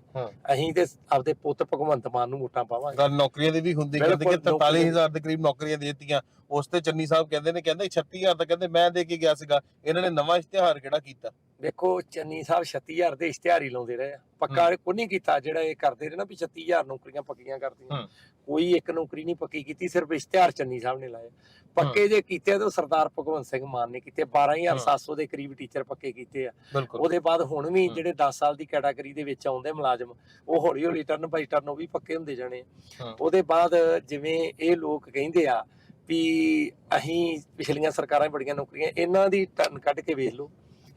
ਅਸੀਂ ਤੇ ਆਪਦੇ ਪੁੱਤ ਭਗਵੰਤ ਮਾਨ ਨੂੰ ਵੋਟਾਂ ਪਾਵਾਂਗੇ। ਗੱਲ ਨੌਕਰੀਆਂ ਦੀ ਵੀ ਹੁੰਦੀ ਕਹਿੰਦੇ ਕਿ ਬਿਲਕੁਲ, 43000 ਦੇ ਕਰੀਬ ਨੌਕਰੀਆਂ ਦੇ ਦਿੱਤੀਆਂ। ਉਸ ਤੇ ਚੰਨੀ ਸਾਹਿਬ ਕਹਿੰਦੇ ਨੇ ਕਹਿੰਦੇ 36000 ਤਾਂ ਕਹਿੰਦੇ ਮੈਂ ਦੇ ਕੇ ਗਿਆ ਸੀਗਾ। ਇਹਨਾਂ ਨੇ ਨਵਾਂ ਇਸ਼ਤਿਹਾਰ ਕਿਹੜਾ ਕੀਤਾ? ਵੇਖੋ ਚੰਨੀ ਸਾਹਿਬ 36000 ਦੇ ਇਸ਼ਤਿਹਾਰੀ ਲਾਉਂਦੇ ਰਹੇ ਆ। ਪੱਕਾ ਕੋਈ ਨਹੀਂ ਕੀਤਾ ਜਿਹੜਾ ਇਹ ਕਰਦੇ ਰਹੇ ਨਾ ਵੀ 36000 ਨੌਕਰੀਆਂ ਪੱਕੀਆਂ ਕਰਦੀਆਂ ਹੂੰ। ਕੋਈ ਇੱਕ ਨੌਕਰੀ ਨਹੀਂ ਪੱਕੀ ਕੀਤੀ ਸਿਰਫ ਇਸ਼ਤਿਹਾਰ ਚੰਨੀ ਸਾਹਿਬ ਨੇ ਲਾਏ। ਪੱਕੇ ਜੇ ਕੀਤੇ ਤਾਂ ਸਰਦਾਰ ਭਗਵੰਤ ਸਿੰਘ ਮਾਨ ਨੇ ਕੀਤੇ 12700 ਦੇ ਕਰੀਬ ਟੀਚਰ ਪੱਕੇ ਕੀਤੇ ਆ। ਉਹਦੇ ਬਾਅਦ ਹੁਣ ਵੀ। ਜਿਹੜੇ 10 ਸਾਲ ਦੀ ਕੈਟਾਗਰੀ ਦੇ ਵਿੱਚ ਆਉਂਦੇ ਮੁਲਾਜ਼ਮ ਉਹ ਹੌਲੀ ਹੌਲੀ ਟਰਨ ਬਾਈ ਟਰਨ ਉਹ ਵੀ ਪੱਕੇ ਹੁੰਦੇ ਜਾਣੇ। ਉਹਦੇ ਬਾਅਦ ਜਿਵੇਂ ਇਹ ਲੋਕ ਕਹਿੰਦੇ ਆ ਵੀ ਅਸੀਂ ਪਿਛਲੀਆਂ ਸਰਕਾਰਾਂ ਬੜੀਆਂ ਨੌਕਰੀਆਂ ਇਹਨਾਂ ਦੀ ਟਰਨ ਕੱਢ ਕੇ ਵੇਖ ਲਓ।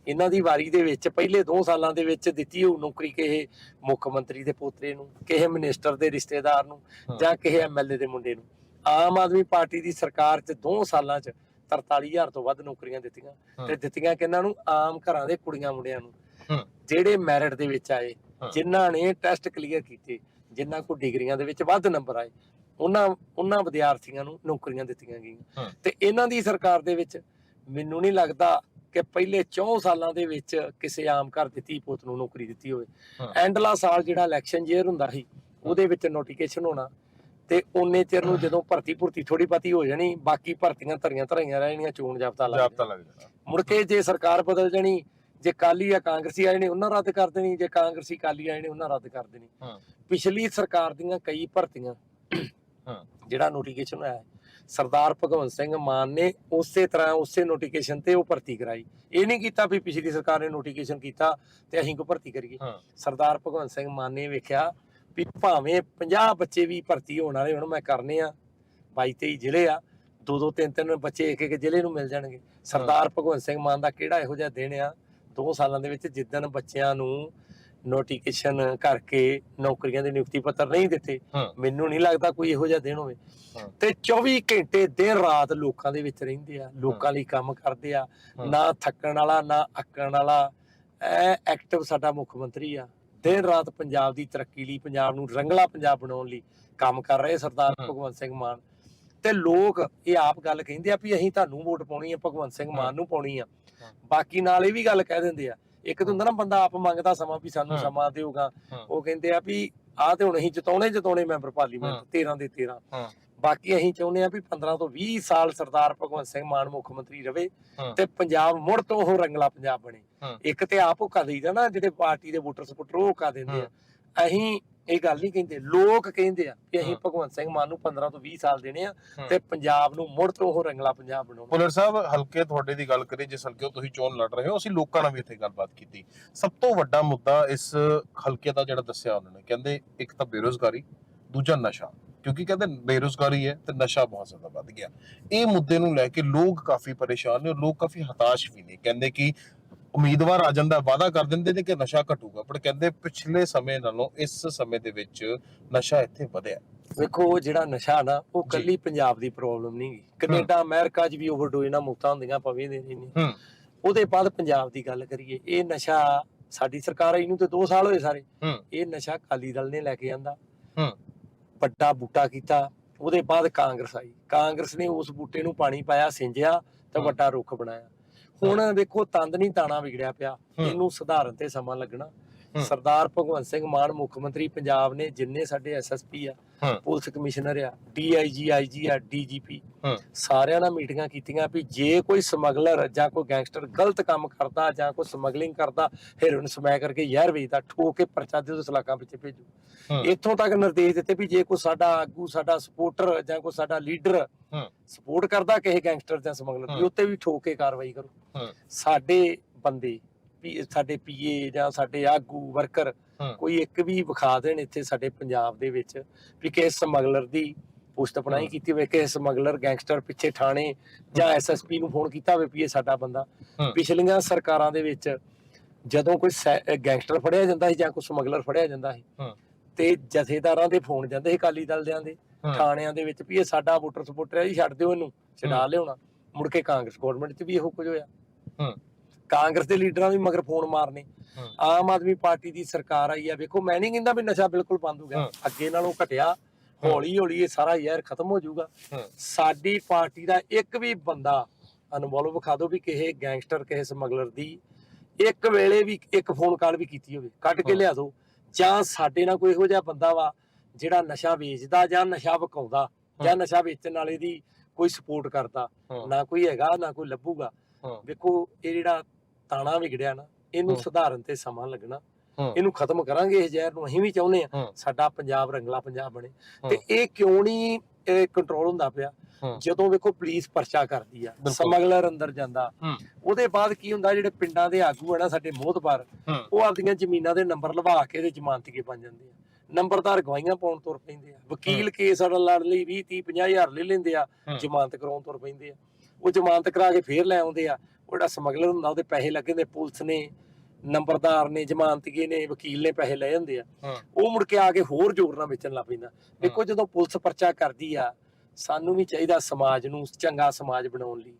ਇਹਨਾਂ ਦੀ ਵਾਰੀ ਦੇ ਵਿੱਚ ਪਹਿਲੇ 2 ਸਾਲਾਂ ਦੇ ਵਿੱਚ ਦਿੱਤੀ ਹੋਊ ਨੌਕਰੀ ਕਿਸੇ ਮੁੱਖ ਮੰਤਰੀ ਦੇ ਪੋਤਰੇ ਨੂੰ ਕਿਸੇ ਮਿਨਿਸਟਰ ਦੇ ਰਿਸ਼ਤੇਦਾਰ ਨੂੰ। ਜਾਂ ਕਿਸੇ ਐਮਐਲਏ ਦੇ ਮੁੰਡੇ ਨੂੰ ਆਮ ਆਦਮੀ ਪਾਰਟੀ ਦੀ ਸਰਕਾਰ 'ਚ 2 ਸਾਲਾਂ 'ਚ 43000 ਤੋਂ ਵੱਧ ਨੌਕਰੀਆਂ ਦਿੱਤੀਆਂ। ਤੇ ਦਿੱਤੀਆਂ ਕਿਹਨਾਂ ਨੂੰ ਆਮ ਘਰਾਂ ਦੇ ਕੁੜੀਆਂ ਮੁੰਡਿਆਂ ਨੂੰ। ਜਿਹੜੇ ਮੈਰਿਟ ਦੇ ਵਿੱਚ ਆਏ। ਜਿਨ੍ਹਾਂ ਨੇ ਟੈਸਟ ਕਲੀਅਰ ਕੀਤੇ ਜਿਨ੍ਹਾਂ ਕੋ ਡਿਗਰੀਆਂ ਦੇ ਵਿੱਚ ਵੱਧ ਨੰਬਰ ਆਏ ਉਹਨਾਂ ਉਹਨਾਂ ਵਿਦਿਆਰਥੀਆਂ ਨੂੰ ਨੌਕਰੀਆਂ ਦਿੱਤੀਆਂ। ਗਈਆਂ ਤੇ ਇਹਨਾਂ ਦੀ ਸਰਕਾਰ ਦੇ ਵਿੱਚ ਮੈਨੂੰ ਨਹੀਂ ਲੱਗਦਾ ਕਿ ਪਹਿਲੇ 4 ਸਾਲਾਂ ਦੇ ਵਿੱਚ ਕਿਸੇ ਆਮ ਘਰ ਦਿੱਤੀ ਪੁੱਤ ਨੂੰ ਨੌਕਰੀ ਦਿੱਤੀ ਹੋਵੇ। ਐਂਡਲਾ ਸਾਲ ਜਿਹੜਾ ਇਲੈਕਸ਼ਨ ਜੇਰ ਹੁੰਦਾ ਸੀ ਉਹਦੇ ਵਿੱਚ ਨੋਟੀਫਿਕੇਸ਼ਨ ਹੋਣਾ ਤੇ ਉਹਨੇ ਚਿਰ ਨੂੰ ਜਦੋਂ ਭਰਤੀ ਭੁਰਤੀ ਥੋੜੀ ਪਤੀ ਹੋ ਜਾਣੀ ਬਾਕੀ ਭਰਤੀਆਂ ਧਰੀਆਂ ਧਰੀਆਂ ਰਹਿ ਜਾਣੀਆਂ ਚੋਣ ਜਾਬਤਾ ਲੱਗ ਜਾਬਤਾ ਜਾਣਾ। ਲੱਗ ਜਾਣਾ ਮੁੜ ਕੇ ਜੇ ਸਰਕਾਰ ਬਦਲ ਜਾਣੀ ਜੇ ਕਾਲੀ ਜਾਂ ਕਾਂਗਰਸੀ ਆਏ ਨੇ ਉਹਨਾਂ ਰੱਦ ਕਰ ਦੇਣੀ ਜੇ ਕਾਂਗਰਸੀ ਕਾਲੀ ਆਏ ਨੇ ਉਹਨਾਂ ਰੱਦ ਕਰ ਦੇਣੀ। ਪਿਛਲੀ ਸਰਕਾਰ ਦੀਆਂ ਕਈ ਭਰਤੀਆਂ। ਜਿਹੜਾ ਨੋਟੀਫਿਕੇਸ਼ਨ ਹੋਇਆ ਹੈ, ਸਰਦਾਰ ਭਗਵੰਤ ਸਿੰਘ ਮਾਨ ਨੇ ਉਸੇ ਤਰ੍ਹਾਂ ਉਸੇ ਨੋਟੀਫਿਕੇਸ਼ਨ ਤੇ ਉਹ ਭਰਤੀ ਕਰਾਈ। ਇਹ ਨਹੀਂ ਕੀਤਾ ਵੀ ਪਿਛਲੀ ਸਰਕਾਰ ਨੇ ਨੋਟੀਫਿਕੇਸ਼ਨ ਕੀਤਾ ਤੇ ਅਸੀਂ ਕੋ ਭਰਤੀ ਕਰੀਏ। ਸਰਦਾਰ ਭਗਵੰਤ ਸਿੰਘ ਮਾਨ ਨੇ ਵੇਖਿਆ ਵੀ ਭਾਵੇਂ 50 ਬੱਚੇ ਵੀ ਭਰਤੀ ਹੋਣ ਵਾਲੇ ਹੁਣ ਮੈਂ ਕਰਨੇ ਆ 22 23 ਜ਼ਿਲ੍ਹੇ ਆ ਦੋ ਦੋ ਤਿੰਨ ਤਿੰਨ ਬੱਚੇ ਇੱਕ ਇੱਕ ਜ਼ਿਲ੍ਹੇ ਨੂੰ ਮਿਲ ਜਾਣਗੇ। ਸਰਦਾਰ ਭਗਵੰਤ ਸਿੰਘ ਮਾਨ ਦਾ ਕਿਹੜਾ ਇਹੋ ਜਿਹਾ ਦਿਨ ਆ? ਦੋ ਸਾਲਾਂ ਦੇ ਵਿੱਚ ਜਿੱਦਣ ਬੱਚਿਆਂ ਨੂੰ ਨੋਟੀਫਿਕੇਸ਼ਨ ਕਰਕੇ ਨੌਕਰੀਆਂ ਦੇ ਨਿਯੁਕਤੀ ਪੱਤਰ ਨਹੀਂ ਦਿੱਤੇ। ਮੈਨੂੰ ਨਹੀਂ ਲੱਗਦਾ ਕੋਈ ਇਹੋ ਜਿਹਾ ਦਿਨ ਹੋਵੇ। ਤੇ 24 ਘੰਟੇ ਦਿਨ ਰਾਤ ਲੋਕਾਂ ਦੇ ਵਿੱਚ ਰਹਿੰਦੇ ਆ ਲੋਕਾਂ ਲਈ ਕੰਮ ਕਰਦੇ ਆ। ਨਾ ਥੱਕਣ ਵਾਲਾ ਨਾ ਅੱਕਣ ਵਾਲਾ ਐ ਐਕਟਿਵ ਸਾਡਾ ਮੁੱਖ ਮੰਤਰੀ ਆ ਦਿਨ ਰਾਤ ਪੰਜਾਬ ਦੀ ਤਰੱਕੀ ਲਈ ਪੰਜਾਬ ਨੂੰ ਰੰਗਲਾ ਪੰਜਾਬ ਬਣਾਉਣ ਲਈ ਕੰਮ ਕਰ ਰਹੇ ਸਰਦਾਰ। ਭਗਵੰਤ ਸਿੰਘ ਮਾਨ ਤੇ ਲੋਕ ਇਹ ਆਪ ਗੱਲ ਕਹਿੰਦੇ ਆ ਵੀ ਅਸੀਂ ਤੁਹਾਨੂੰ ਵੋਟ ਪਾਉਣੀ ਆ ਭਗਵੰਤ ਸਿੰਘ। ਮਾਨ ਨੂੰ ਪਾਉਣੀ ਆ। ਬਾਕੀ ਨਾਲ ਇਹ ਵੀ ਗੱਲ ਕਹਿ ਦਿੰਦੇ ਆ ਇੱਕ ਤਾਂ ਹੁੰਦਾ ਨਾ ਬੰਦਾ ਆਪ ਮੰਗਦਾ ਸਮਾਂ ਵੀ ਸਾਨੂੰ। ਸਮਾਂ ਦਿਓਗਾ। ਉਹ ਕਹਿੰਦੇ ਆ ਵੀ ਆਹ ਤੇ ਹੁਣ ਅਸੀਂ ਜਿਤਾਉਣੇ ਜਿਤਾਉਣੇ ਮੈਂਬਰ। ਪਾਰਲੀਮੈਂਟ 13 ਦੇ 13 ਹਾਂ। ਬਾਕੀ ਅਸੀਂ ਚਾਹੁੰਦੇ ਆ ਵੀ 15 ਤੋਂ 20 ਸਾਲ ਸਰਦਾਰ ਭਗਵੰਤ ਸਿੰਘ ਮਾਨ ਮੁੱਖ ਮੰਤਰੀ ਰਵੇ ਹਾਂ। ਤੇ ਪੰਜਾਬ ਮੁੜ ਤੋਂ ਉਹ ਰੰਗਲਾ ਪੰਜਾਬ ਬਣੇ। ਇੱਕ ਤੇ ਆਪ ਹੁਕਾ ਦੇਈਦਾ ਨਾ ਜਿਹੜੇ ਪਾਰਟੀ ਦੇ ਵੋਟਰ ਸਪੋਰਟਰ ਉਹ ਦਿੰਦੇ ਆ ਅਸੀਂ ਇਹ ਗੱਲ ਨਹੀਂ ਕਹਿੰਦੇ ਲੋਕ ਕਹਿੰਦੇ ਆ ਕਿ ਅਸੀਂ। ਭਗਵੰਤ ਸਿੰਘ ਮਾਨ ਨੂੰ 15 ਤੋਂ 20 ਸਾਲ ਦੇਣੇ ਆ। ਤੇ ਪੰਜਾਬ ਨੂੰ ਮੁੜ ਤੋਂ ਉਹ ਰੰਗਲਾ ਪੰਜਾਬ ਬਣਾਉਣਾ। ਪੁਲਰ ਸਾਹਿਬ ਹਲਕੇ ਤੁਹਾਡੇ ਦੀ ਗੱਲ ਕਰੀਏ ਜਿਸ ਹਲਕੇ ਤੁਸੀਂ ਚੋਣ ਲੜ ਰਹੇ ਹੋ ਅਸੀਂ ਲੋਕਾਂ ਨਾਲ ਵੀ ਇੱਥੇ ਗੱਲਬਾਤ ਕੀਤੀ। ਸਭ ਤੋਂ ਵੱਡਾ ਮੁੱਦਾ ਇਸ ਹਲਕੇ ਦਾ ਜਿਹੜਾ ਦੱਸਿਆ ਉਹਨਾਂ ਨੇ ਕਹਿੰਦੇ ਇੱਕ ਤਾਂ ਬੇਰੋਜ਼ਗਾਰੀ ਦੂਜਾ ਨਸ਼ਾ। ਕਿਉਂਕਿ ਕਹਿੰਦੇ ਬੇਰੋਜ਼ਗਾਰੀ ਹੈ ਤੇ ਨਸ਼ਾ ਬਹੁਤ ਜ਼ਿਆਦਾ ਵੱਧ ਗਿਆ। ਇਹ ਮੁੱਦੇ ਨੂੰ ਲੈ ਕੇ ਲੋਕ ਕਾਫੀ ਪਰੇਸ਼ਾਨ ਨੇ ਲੋਕ ਕਾਫੀ ਹਤਾਸ਼ ਵੀ ਨੇ। ਕਹਿੰਦੇ ਕਿ ਉਮੀਦਵਾਰ ਆ ਜਾਂਦਾ ਵਾਅਦਾ ਕਰ ਦਿੰਦੇ ਨੇ ਕਿ ਨਸ਼ਾ ਘਟੂਗਾ ਪਰ ਕਹਿੰਦੇ ਪਿਛਲੇ ਸਮੇਂ ਨਾਲੋਂ ਇਸ ਸਮੇਂ ਦੇ ਵਿੱਚ ਨਸ਼ਾ ਇੱਥੇ ਵਧਿਆ ਵੇਖੋ ਜਿਹੜਾ ਨਸ਼ਾ ਨਾ ਉਹ। ਕੱਲੀ ਪੰਜਾਬ ਦੀ ਪ੍ਰੋਬਲਮ ਨਹੀਂ ਗੀ ਕੈਨੇਡਾ ਅਮਰੀਕਾ 'ਚ ਵੀ ਓਵਰਡੋਜ਼ ਨਾਲ ਮੌਤਾਂ ਹੁੰਦੀਆਂ ਪਵੇ ਦੇ ਨਹੀਂ ਹੂੰ। ਉਹਦੇ ਬਾਅਦ ਪੰਜਾਬ ਦੀ ਗੱਲ ਕਰੀਏ ਇਹ ਨਸ਼ਾ ਸਾਡੀ ਸਰਕਾਰ ਆਈ ਨੂੰ ਤੇ 2 ਸਾਲ ਹੋਏ ਸਾਰੇ। ਇਹ ਨਸ਼ਾ ਅਕਾਲੀ ਦਲ ਨੇ ਲੈ ਕੇ ਆਂਦਾ ਹੂੰ। ਵੱਡਾ ਬੂਟਾ ਕੀਤਾ ਉਹਦੇ ਬਾਅਦ ਕਾਂਗਰਸ ਆਈ ਕਾਂਗਰਸ ਨੇ ਉਸ ਬੂਟੇ ਨੂੰ ਪਾਣੀ ਪਾਇਆ ਸਿੰਜਿਆ ਤੇ। ਵੱਡਾ ਰੁੱਖ ਬਣਾਇਆ ਹੁਣ ਵੇਖੋ ਤੰਦ ਨਹੀਂ ਤਾਣਾ ਵਿਗੜਿਆ ਪਿਆ। ਇਹਨੂੰ ਸੁਧਾਰਨ ਤੇ ਸਮਾਂ ਲੱਗਣਾ। ਸਰਦਾਰ ਭਗਵੰਤ ਸਿੰਘ ਮਾਨ ਮੁੱਖ ਮੰਤਰੀ ਪੰਜਾਬ ਨੇ ਜਿੰਨੇ ਸਾਡੇ ਐਸਐਸਪੀ ਆ। ਪੁਲਿਸ ਕਮਿਸ਼ਨਰ ਆ ਡੀਆਈਜੀ ਆਈਜੀ ਆ ਡੀਜੀਪੀ। ਸਾਰਿਆਂ ਨਾਲ ਮੀਟਿੰਗਾਂ ਕੀਤੀਆਂ ਵੀ ਜੇ ਕੋਈ ਸਮਗਲਰ ਜਾਂ ਕੋਈ ਗੈਂਗਸਟਰ ਗਲਤ ਕੰਮ ਕਰਦਾ ਜਾਂ ਕੋਈ ਸਮਗਲਿੰਗ ਕਰਦਾ ਹੈਰੋਇਨ ਸਮੈ ਕਰਕੇ ਜ਼ਹਿਰ ਵੇਚਦਾ ਠੋਕ ਕੇ ਪਰਚਾ ਦੇ ਦੋ ਸਲਾਕਾਂ ਪਿੱਛੇ ਭੇਜੋ। ਇੱਥੋਂ ਤੱਕ ਨਿਰਦੇਸ਼ ਦਿੱਤੇ ਵੀ ਜੇ ਕੋਈ ਸਾਡਾ ਆਗੂ ਸਾਡਾ ਸਪੋਰਟਰ ਜਾਂ ਕੋਈ ਸਾਡਾ ਲੀਡਰ। ਸਪੋਰਟ ਕਰਦਾ ਕਿਸੇ ਗੈਂਗਸਟਰ ਜਾਂ ਸਮਗਲਰ ਹੂੰ। ਉੱਤੇ ਵੀ ਠੋਕ ਕੇ ਕਾਰਵਾਈ ਕਰੋ। ਸਾਡੇ ਬੰਦੇ ਵੀ ਸਾਡੇ ਪੀਏ ਜਾਂ ਸਾਡੇ ਆਗੂ ਵਰਕਰ। ਕੋਈ ਇੱਕ ਵੀ ਵਿਖਾ ਦੇਣ ਇੱਥੇ ਸਾਡੇ ਪੰਜਾਬ ਦੇ ਵਿੱਚ ਵੀ ਕਿਸੇ ਸਮਗਲਰ ਦੀ ਪੁਸ਼ਤ ਪਣਾਈ ਹੂੰ। ਕੀਤੀ ਹੋਵੇ ਕਿਸੇ ਸਮਗਲਰ ਗੈਂਗਸਟਰ ਪਿੱਛੇ ਥਾਣੇ ਜਾਂ ਐਸਐਸਪੀ ਨੂੰ ਫੋਨ ਕੀਤਾ ਹੋਵੇ ਵੀ ਇਹ ਸਾਡਾ ਬੰਦਾ। ਪਿਛਲੀਆਂ ਸਰਕਾਰਾਂ ਦੇ ਵਿੱਚ ਜਦੋਂ ਕੋਈ ਗੈਂਗਸਟਰ ਫੜਿਆ ਜਾਂਦਾ ਸੀ ਜਾਂ ਕੋਈ ਸਮਗਲਰ ਫੜਿਆ ਜਾਂਦਾ ਸੀ। ਤੇ ਜਥੇਦਾਰਾਂ ਦੇ ਫੋਨ ਜਾਂਦੇ ਸੀ ਅਕਾਲੀ ਦਲ ਦਿਆਂ ਦੇ। ਥਾਣਿਆਂ ਦੇ ਵਿੱਚ ਵੀ ਇਹ ਸਾਡਾ ਵੋਟਰ ਸਪੋਰਟਰ ਹੈ ਜੀ ਛੱਡ ਦਿਓ ਇਹਨੂੰ ਛਡਾ। ਲਿਆਉਣਾ ਮੁੜ ਕੇ ਕਾਂਗਰਸ ਗਵਰਨਮੈਂਟ 'ਚ ਵੀ ਇਹੋ ਕੁਝ ਹੋਇਆ ਹੂੰ। ਕਾਂਗਰਸ ਦੇ ਲੀਡਰਾਂ ਵੀ ਮਗਰ ਫੋਨ ਮਾਰਨੇ। ਆਮ ਆਦਮੀ ਪਾਰਟੀ ਦੀ ਸਰਕਾਰ ਆਈ ਆ ਵੇਖੋ ਮੈਂ ਨਹੀਂ ਕਹਿੰਦਾ ਵੀ ਨਸ਼ਾ ਬਿਲਕੁਲ ਬੰਦ ਹੋ ਗਿਆ। ਅੱਗੇ ਨਾਲੋਂ ਘਟਿਆ ਹੌਲੀ ਹੌਲੀ ਇਹ ਸਾਰਾ ਯਾਰ ਖਤਮ ਹੋ ਜਾਊਗਾ। ਸਾਡੀ ਪਾਰਟੀ ਦਾ ਇੱਕ ਵੀ ਬੰਦਾ ਅਨਮੋਲ ਵਿਖਾ ਦਿਓ ਵੀ ਕਿਸੇ ਗੈਂਗਸਟਰ ਕਿਸੇ ਸਮਗਲਰ ਦੀ ਇੱਕ ਵੇਲੇ ਵੀ ਇੱਕ ਫੋਨ ਕਾਲ ਵੀ ਕੀਤੀ ਹੋਵੇ ਕੱਢ ਕੇ। ਲਿਆ ਦਿਓ ਜਾਂ ਸਾਡੇ ਨਾਲ ਕੋਈ ਇਹੋ ਜਿਹਾ ਬੰਦਾ ਵਾ ਜਿਹੜਾ ਨਸ਼ਾ ਵੇਚਦਾ ਜਾਂ ਨਸ਼ਾ ਵਿਕਾਉਂਦਾ ਜਾਂ ਨਸ਼ਾ ਵੇਚਣ ਵਾਲੇ ਦੀ ਕੋਈ ਸਪੋਰਟ ਕਰਦਾ। ਨਾ ਕੋਈ ਹੈਗਾ ਨਾ ਕੋਈ ਲੱਭੂਗਾ। ਵੇਖੋ ਇਹ ਜਿਹੜਾ ਤਾਣਾ ਵਿਗੜਿਆ ਨਾ ਇਹਨੂੰ। ਸੁਧਾਰਨ ਤੇ ਸਮਾਂ ਲੱਗਣਾ। ਇਹਨੂੰ ਖਤਮ ਕਰਾਂਗੇ ਇਹ ਜ਼ਹਿਰ ਨੂੰ ਅਸੀਂ ਵੀ ਚਾਹੁੰਦੇ ਆ। ਸਾਡਾ ਪੰਜਾਬ ਰੰਗਲਾ ਪੰਜਾਬ ਬਣੇ। ਤੇ ਇਹ ਕਿਉਂ ਨਹੀਂ ਕੰਟਰੋਲ ਹੁੰਦਾ ਪਿਆ। ਜਦੋਂ ਵੇਖੋ ਪੁਲਿਸ ਪਰਚਾ ਕਰਦੀ ਆ। ਸਮਗਲਰ ਅੰਦਰ ਜਾਂਦਾ। ਉਹਦੇ ਬਾਅਦ ਕੀ ਹੁੰਦਾ ਜਿਹੜੇ ਪਿੰਡਾਂ ਦੇ ਆਗੂ ਆ ਨਾ ਸਾਡੇ ਮੋਹਤਬਾਰ। ਉਹ ਆਪਦੀਆਂ ਜ਼ਮੀਨਾਂ ਦੇ ਨੰਬਰ ਲਵਾ ਕੇ ਇਹਦੇ ਜ਼ਮਾਨਤੀਏ ਬਣ ਜਾਂਦੇ ਆ ਨੰਬਰਦਾਰ ਗਵਾਹੀਆਂ ਪਾਉਣ ਤੁਰ ਪੈਂਦੇ ਆ ਵਕੀਲ ਕੇਸ ਲੜ ਲਈ 20 30 50 ਹਜ਼ਾਰ ਲੈ ਲੈਂਦੇ ਆ। ਜ਼ਮਾਨਤ ਕਰਾਉਣ ਤੁਰ ਪੈਂਦੇ ਆ ਉਹ ਜ਼ਮਾਨਤ ਕਰਾ ਕੇ ਫੇਰ ਲੈ ਆਉਂਦੇ ਆ ਉਹ ਜਿਹੜਾ ਸਮਗਲਰ ਹੁੰਦਾ ਉਹਦੇ ਪੈਸੇ ਲੱਗੇ ਨੇ ਪੁਲਿਸ ਨੇ ਨੰਬਰਦਾਰ ਨੇ ਜ਼ਮਾਨਤੀਏ ਨੇ ਵਕੀਲ ਨੇ ਪੈਸੇ ਲੈ ਜਾਂਦੇ ਆ। ਉਹ ਮੁੜ ਕੇ ਆ ਕੇ ਹੋਰ ਜ਼ੋਰ ਨਾਲ ਵੇਚਣ ਲੱਗ ਪੈਂਦਾ। ਦੇਖੋ ਜਦੋਂ ਪੁਲਿਸ ਪਰਚਾ ਕਰਦੀ ਆ ਸਾਨੂੰ ਵੀ ਚਾਹੀਦਾ ਸਮਾਜ ਨੂੰ ਚੰਗਾ ਸਮਾਜ ਬਣਾਉਣ ਲਈ।